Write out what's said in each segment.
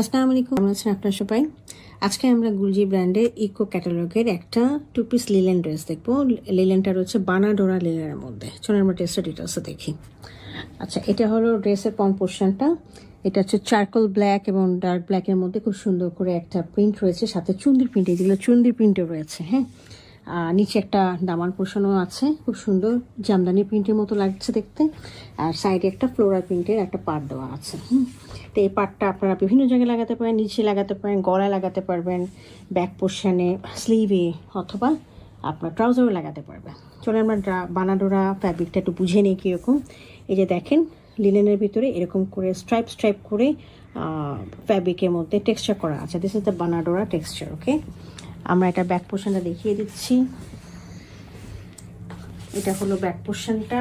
আসসালামু আলাইকুম। কেমন আছেন আপনার সবাই? আজকে আমরা গুলজি ব্র্যান্ডের ইকো ক্যাটালগের একটা টু পিস লিলেন ড্রেস দেখব। লিলেনটা রয়েছে বানাডোরা লিলেনের মধ্যে। চলুন আমরা ড্রেসটা ডিটেলসে দেখি। আচ্ছা এটা হলো ড্রেসের পম পোর্শনটা এটা হচ্ছে চারকোল ব্ল্যাক এবং ডার্ক ব্ল্যাকের মধ্যে খুব সুন্দর করে একটা প্রিন্ট রয়েছে। সাথে চুন্দির প্রিন্ট যেগুলো চুন্দির প্রিন্টও রয়েছে হ্যাঁ? নিচে একটা দামান পোষণও আছে। খুব সুন্দর জামদানি প্রিন্টের মতো লাগছে দেখতে। আর সাইডে একটা ফ্লোরাল প্রিন্টের একটা পাট দেওয়া আছে তো এই পাটটা আপনারা বিভিন্ন জায়গায় লাগাতে পারেন, নিচে লাগাতে পারেন, গলায় লাগাতে পারবেন ব্যাক পোর্শনে স্লিভে অথবা আপনার ট্রাউজারও লাগাতে পারবেন। চলে আমরা ড্রা- বানাডোরা ফ্যাব্রিকটা একটু বুঝে নিই কীরকম। এই যে দেখেন লিনেনের ভিতরে এরকম করে স্ট্রাইপ স্ট্রাইপ করে ফ্যাব্রিকের মধ্যে টেক্সচার করা আছে। দিস ইজ দ্য বানাডোরা টেক্সচার ওকে আমরা এটা ব্যাক পোর্শনটা দেখিয়ে দিচ্ছি। এটা হলো ব্যাক পোর্শনটা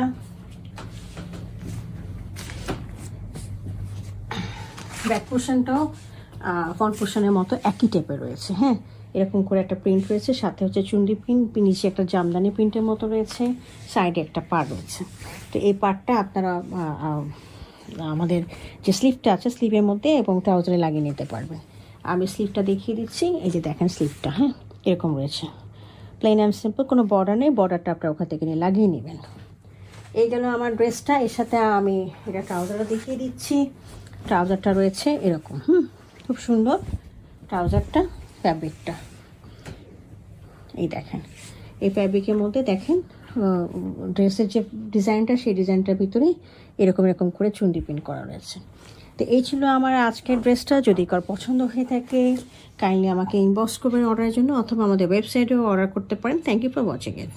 ব্যাক পোর্শনটাও ফ্রন্ট পোর্শনের মতো একই টাইপের রয়েছে হ্যাঁ? এরকম করে একটা প্রিন্ট রয়েছে, সাথে হচ্ছে চুন্ডি প্রিন্ট নিচে একটা জামদানি প্রিন্টের মতো রয়েছে সাইডে একটা পার রয়েছে। তো এই পারটা আপনারা আমাদের যে স্লিপটা আছে স্লিপের মধ্যে এবং ট্রাউজারে লাগিয়ে নিতে পারবেন। আমি স্লিপটা দেখিয়ে দিচ্ছি, এই যে দেখেন স্লিপটা হ্যাঁ? এরকম রয়েছে। প্লেন অ্যান্ড সিম্পল কোনো বর্ডার নেই বর্ডারটা আপনারা ওখান থেকে নিয়ে লাগিয়ে নেবেন। এই গেল আমার ড্রেসটা এর সাথে আমি এটা ট্রাউজারটা দেখিয়ে দিচ্ছি। ট্রাউজারটা রয়েছে এরকম, হুম, খুব সুন্দর। ট্রাউজারটা ফ্যাব্রিকটা এই দেখেন, এই ফ্যাব্রিকের মধ্যে দেখেন ড্রেসের যে ডিজাইনটা সেই ডিজাইনটার ভিতরে এরকম এরকম করে চুন্ডি প্রিন্ট করা রয়েছে। তো এই ছিল আমার আজকের ড্রেসটা। যদি কার পছন্দ হয়ে থাকে কাইন্ডলি আমাকে ইনবক্স করবেন অর্ডারের জন্য, অথবা আমাদের ওয়েবসাইটেও অর্ডার করতে পারেন। Thank you for watching it